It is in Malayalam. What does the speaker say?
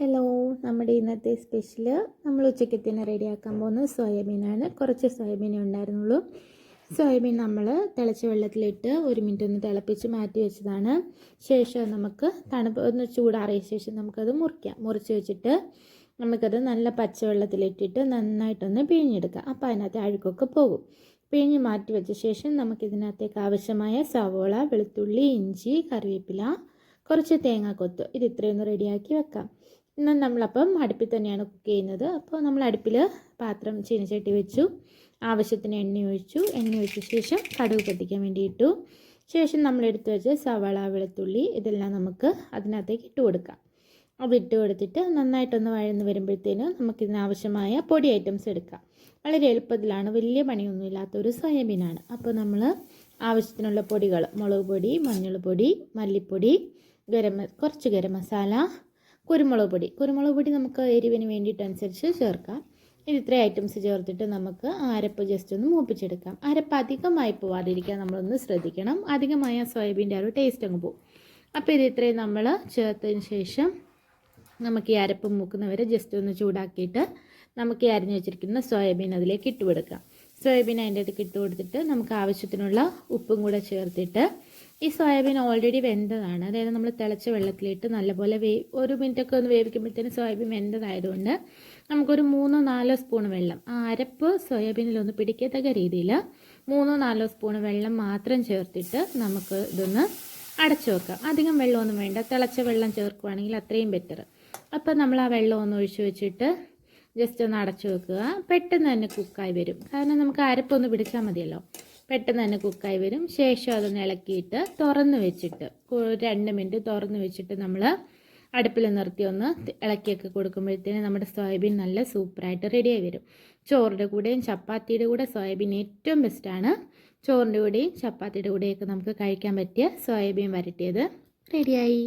ഹലോ നമ്മുടെ ഇന്നത്തെ സ്പെഷ്യൽ നമ്മൾ ഉച്ചക്കത്തിന് റെഡിയാക്കാൻ പോകുന്നത് സോയാബീനാണ്. കുറച്ച് സോയാബീൻ ഉണ്ടായിരുന്നുള്ളൂ. സോയാബീൻ നമ്മൾ തിളച്ച വെള്ളത്തിലിട്ട് ഒരു മിനിറ്റ് ഒന്ന് തിളപ്പിച്ച് മാറ്റി വെച്ചതാണ്. ശേഷം നമുക്ക് തണുപ്പ് ഒന്ന് ചൂടാറിയ ശേഷം നമുക്കത് മുറിക്കാം. മുറിച്ച് വെച്ചിട്ട് നമുക്കത് നല്ല പച്ചവെള്ളത്തിലിട്ടിട്ട് നന്നായിട്ടൊന്ന് പിഴിഞ്ഞെടുക്കാം. അപ്പോൾ അതിനകത്ത് അഴുക്കൊക്കെ പോകും. പിഴിഞ്ഞ് മാറ്റി വെച്ച ശേഷം നമുക്കിതിനകത്തേക്ക് ആവശ്യമായ സവോള വെളുത്തുള്ളി ഇഞ്ചി കറിവേപ്പില കുറച്ച് തേങ്ങാക്കൊത്ത് ഇത് ഇത്രയൊന്ന് റെഡിയാക്കി വെക്കാം. ഇന്ന് നമ്മളപ്പം അടുപ്പിൽ തന്നെയാണ് കുക്ക് ചെയ്യുന്നത്. അപ്പോൾ നമ്മൾ അടുപ്പിൽ പാത്രം ചീനച്ചട്ടി വെച്ചു. ആവശ്യത്തിന് എണ്ണ ഒഴിച്ചു. എണ്ണ ഒഴിച്ച ശേഷം കടുക് പൊട്ടിക്കാൻ വേണ്ടി ഇട്ടു. ശേഷം നമ്മൾ എടുത്തു വെച്ച സവാള വെളുത്തുള്ളി ഇതെല്ലാം നമുക്ക് അതിനകത്തേക്ക് ഇട്ട് കൊടുക്കാം. അത് ഇട്ട് കൊടുത്തിട്ട് നന്നായിട്ടൊന്ന് വഴന്ന് വരുമ്പോഴത്തേനും നമുക്കിതിനാവശ്യമായ പൊടി ഐറ്റംസ് എടുക്കാം. വളരെ എളുപ്പത്തിലാണ്. വലിയ പണിയൊന്നുമില്ലാത്ത ഒരു സോയാബീനാണ്. അപ്പോൾ നമ്മൾ ആവശ്യത്തിനുള്ള പൊടികൾ മുളക് പൊടി മഞ്ഞൾ പൊടി മല്ലിപ്പൊടി ഗരം കുറച്ച് ഗരം മസാല കുരുമുളക് പൊടി. കുരുമുളക് പൊടി നമുക്ക് എരിവിന് വേണ്ടിയിട്ടനുസരിച്ച് ചേർക്കാം. ഇത് ഇത്രയും ഐറ്റംസ് ചേർത്തിട്ട് നമുക്ക് അരപ്പ് ജസ്റ്റ് ഒന്ന് മൂപ്പിച്ചെടുക്കാം. അരപ്പ് അധികമായി പോവാതിരിക്കാൻ നമ്മളൊന്ന് ശ്രദ്ധിക്കണം. അധികമായ സോയാബീന്റെ ആ ഒരു ടേസ്റ്റ് അങ്ങ് പോകും അപ്പോൾ ഇത് ഇത്രയും നമ്മൾ ചേർത്തതിന് ശേഷം നമുക്ക് ഈ അരപ്പ് മൂക്കുന്നവരെ ജസ്റ്റ് ഒന്ന് ചൂടാക്കിയിട്ട് നമുക്ക് ഈ അരിഞ്ഞു വെച്ചിരിക്കുന്ന സോയാബീൻ അതിലേക്ക് ഇട്ടുകൊടുക്കാം സോയാബീൻ അതിന്റെ അടുത്ത് ഇട്ട് കൊടുത്തിട്ട് നമുക്ക് ആവശ്യത്തിനുള്ള ഉപ്പും കൂടെ ചേർത്തിട്ട് ഈ സോയാബീൻ ഓൾറെഡി വെന്തതാണ്. അതായത് നമ്മൾ തിളച്ച വെള്ളത്തിലിട്ട് നല്ലപോലെ വേ ഒരു മിനിറ്റൊക്കെ ഒന്ന് വേവിക്കുമ്പോഴത്തേന് സോയാബീൻ വെന്തതായതുകൊണ്ട് നമുക്കൊരു മൂന്നോ നാലോ സ്പൂൺ വെള്ളം ആ അരപ്പ് സോയാബീനിലൊന്ന് പിടിക്കത്തക്ക രീതിയിൽ മൂന്നോ നാലോ സ്പൂൺ വെള്ളം മാത്രം ചേർത്തിട്ട് നമുക്ക് ഇതൊന്ന് അടച്ചു വെക്കാം. അധികം വെള്ളമൊന്നും വേണ്ട. തിളച്ച വെള്ളം ചേർക്കുവാണെങ്കിൽ അത്രയും ബെറ്റർ അപ്പോൾ നമ്മൾ ആ വെള്ളം ഒന്ന് ഒഴിച്ചു വെച്ചിട്ട് ജസ്റ്റ് ഒന്ന് അടച്ചു വെക്കുക. പെട്ടെന്ന് തന്നെ കുക്കായി വരും. കാരണം നമുക്ക് അരപ്പൊന്ന് പിടിച്ചാൽ മതിയല്ലോ. പെട്ടെന്ന് തന്നെ കുക്കായി വരും. ശേഷം അതൊന്ന് ഇളക്കിയിട്ട് തുറന്ന് വെച്ചിട്ട് രണ്ട് മിനിറ്റ് തുറന്ന് വെച്ചിട്ട് നമ്മൾ അടുപ്പിൽ നിർത്തി ഒന്ന് ഇളക്കിയൊക്കെ കൊടുക്കുമ്പോഴത്തേന് നമ്മുടെ സോയാബീൻ നല്ല സൂപ്പറായിട്ട് റെഡിയായി വരും. ചോറിന്റെ കൂടെയും ചപ്പാത്തിയുടെ കൂടെ സോയാബീൻ ഏറ്റവും ബെസ്റ്റാണ് ചോറിന്റെ കൂടെയും ചപ്പാത്തിയുടെ കൂടെയൊക്കെ നമുക്ക് കഴിക്കാൻ പറ്റിയ സോയാബീൻ വരട്ടിയത് റെഡിയായി